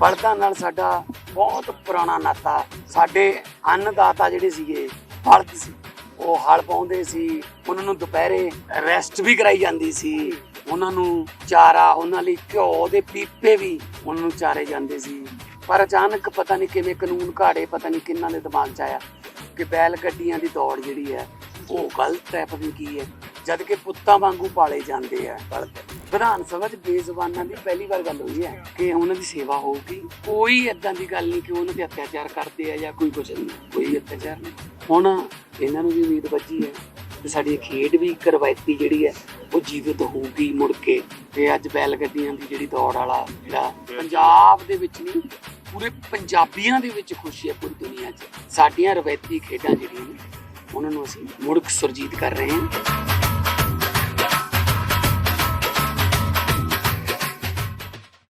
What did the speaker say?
ਬਲਦਾਂ ਨਾਲ ਸਾਡਾ ਬਹੁਤ ਪੁਰਾਣਾ ਨਾਤਾ, ਸਾਡੇ ਅੰਨਦਾਤਾ ਜਿਹੜੇ ਸੀਗੇ ਬਲਦ ਸੀ। ਉਹ ਹਲ ਪਾਉਂਦੇ ਸੀ, ਉਹਨਾਂ ਨੂੰ ਦੁਪਹਿਰੇ ਰੈਸਟ ਵੀ ਕਰਾਈ ਜਾਂਦੀ ਸੀ। ਉਹਨਾਂ ਨੂੰ ਚਾਰਾ, ਉਹਨਾਂ ਲਈ ਘਿਓ ਦੇ ਪੀਪੇ ਵੀ ਉਹਨਾਂ ਨੂੰ ਚਾਰੇ ਜਾਂਦੇ ਸੀ। ਪਰ ਅਚਾਨਕ ਪਤਾ ਨਹੀਂ ਕਿਵੇਂ ਕਾਨੂੰਨ ਘਾੜੇ, ਪਤਾ ਨਹੀਂ ਕਿੰਨਾਂ ਦੇ ਦਿਮਾਗ 'ਚ ਆਇਆ ਕਿ ਬੈਲ ਗੱਡੀਆਂ ਦੀ ਦੌੜ ਜਿਹੜੀ ਹੈ, ਉਹ ਗਲਤ ਹੈ, ਪਤਾ ਨਹੀਂ ਕੀ ਹੈ। ਜਦ ਕਿ ਪੁੱਤਾਂ ਵਾਂਗੂ ਪਾਲੇ ਜਾਂਦੇ ਆ। ਬਲਦ ਵਿਧਾਨ ਸਭਾ 'ਚ ਬੇਜ਼ਬਾਨਾਂ ਦੀ ਪਹਿਲੀ ਵਾਰ ਗੱਲ ਹੋਈ ਹੈ ਕਿ ਉਹਨਾਂ ਦੀ ਸੇਵਾ ਹੋਊਗੀ। ਕੋਈ ਏਦਾਂ ਦੀ ਗੱਲ ਨਹੀਂ ਕਿ ਉਹਨਾਂ ਤੇ ਅਤਿਆਚਾਰ ਕਰਦੇ ਆ ਜਾਂ ਕੋਈ ਕੁਝ ਨਹੀਂ, ਕੋਈ ਅਤਿਆਚਾਰ ਨਹੀਂ। ਹੁਣ ਇਹਨਾਂ ਨੂੰ ਵੀ ਉਮੀਦ ਬੱਝੀ ਹੈ ਤੇ ਸਾਡੀ ਖੇਡ ਵੀ ਇੱਕ ਰਵਾਇਤੀ ਜਿਹੜੀ ਹੈ, ਉਹ ਜੀਵਿਤ ਹੋਊਗੀ ਮੁੜ ਕੇ। ਤੇ ਅੱਜ ਬੈਲ ਗੱਡੀਆਂ ਦੀ ਜਿਹੜੀ ਦੌੜ ਵਾਲਾ ਜਿਹੜਾ ਪੰਜਾਬ ਦੇ ਵਿੱਚ ਨਹੀਂ, ਪੂਰੇ ਪੰਜਾਬੀਆਂ ਦੇ ਵਿੱਚ ਖੁਸ਼ੀ ਹੈ ਪੂਰੀ ਦੁਨੀਆ 'ਚ। ਸਾਡੀਆਂ ਰਵਾਇਤੀ ਖੇਡਾਂ ਜਿਹੜੀਆਂ ਨੇ, ਉਹਨਾਂ ਨੂੰ ਅਸੀਂ ਮੁੜ ਸੁਰਜੀਤ ਕਰ ਰਹੇ ਹਾਂ।